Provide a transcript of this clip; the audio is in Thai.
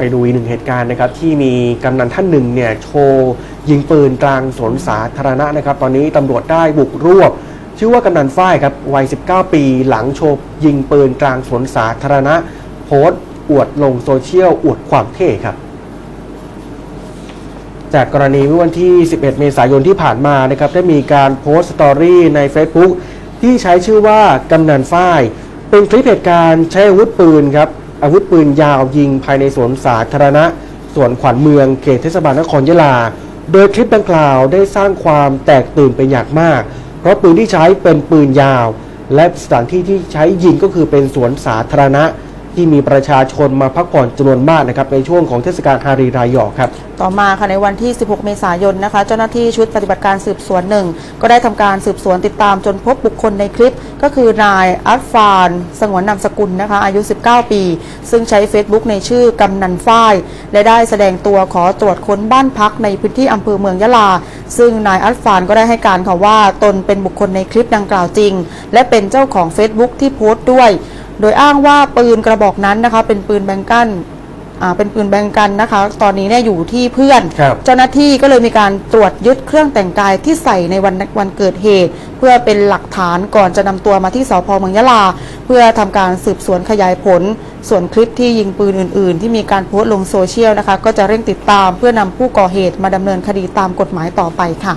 ไปดูอีกหนึ่งเหตุการณ์นะครับที่มีกำนันท่านหนึ่งเนี่ยโชว์ยิงปืนกลางสวนสาธารณะนะครับ ตอนนี้ตำรวจได้บุกรวบ ชื่อว่ากำนันฝ้ายครับวัย 19 ปีหลังโชว์ยิงปืนกลางสวนสาธารณะ โพสต์ อวดลงโซเชียล อวดความเท่ครับ จากกรณีเมื่อวันที่ 11 เมษายนที่ผ่านมานะครับได้มีการโพสต์สตอรี่ใน Facebook ที่ใช้ชื่อว่ากำนันฝ้ายเป็นคลิปเหตุการณ์ใช้อาวุธปืนครับ อาวุธปืนยาวยิงภายในสวนสาธารณะสวนขวัญเมืองเขตเทศบาลนครยะลา โดยคลิปดังกล่าวได้สร้างความแตกตื่นเป็นอย่างมาก เพราะปืนที่ใช้เป็นปืนยาว และสถานที่ที่ใช้ยิงก็คือเป็นสวนสาธารณะ ที่มีประชาชนมาพักผ่อนจำนวนมากนะครับในช่วงของเทศกาลฮารีรายอครับ ต่อมาค่ะในวันที่ 16 เมษายนนะคะ เจ้าหน้าที่ชุดปฏิบัติการสืบสวนหนึ่งก็ได้ทำการสืบสวนติดตามจนพบบุคคลในคลิป ก็คือนายอัฟฟาน สงวนนามสกุลนะคะ อายุ 19 ปี ซึ่งใช้ Facebook ในชื่อกำนันฝ้าย และได้แสดงตัวขอตรวจค้นบ้านพักในพื้นที่อำเภอเมืองยะลา ซึ่งนายอัฟฟานก็ได้ให้การค่ะว่าตนเป็นบุคคลในคลิปดังกล่าวจริง และเป็นเจ้าของ Facebook ที่โพสต์ด้วย โดยอ้างว่าปืนกระบอกนั้นนะคะ เป็นปืนแบงกันอ่าเป็นปืนแบงกันนะคะ ตอนนี้เนี่ยอยู่ที่เพื่อนครับเจ้าหน้าที่ก็เลยมีการตรวจยึดเครื่องแต่งกายที่ใส่ในวันวันเกิดเหตุ เพื่อเป็นหลักฐานก่อนจะนำตัวมาที่สพเมืองยะลา เพื่อทำการสืบสวนขยายผล ส่วนคลิปที่ยิงปืนอื่น ๆ ที่มีการโพสต์ลงโซเชียลนะคะ ก็จะเร่งติดตามเพื่อนำผู้ก่อเหตุมาดำเนินคดีตามกฎหมายต่อไปค่ะ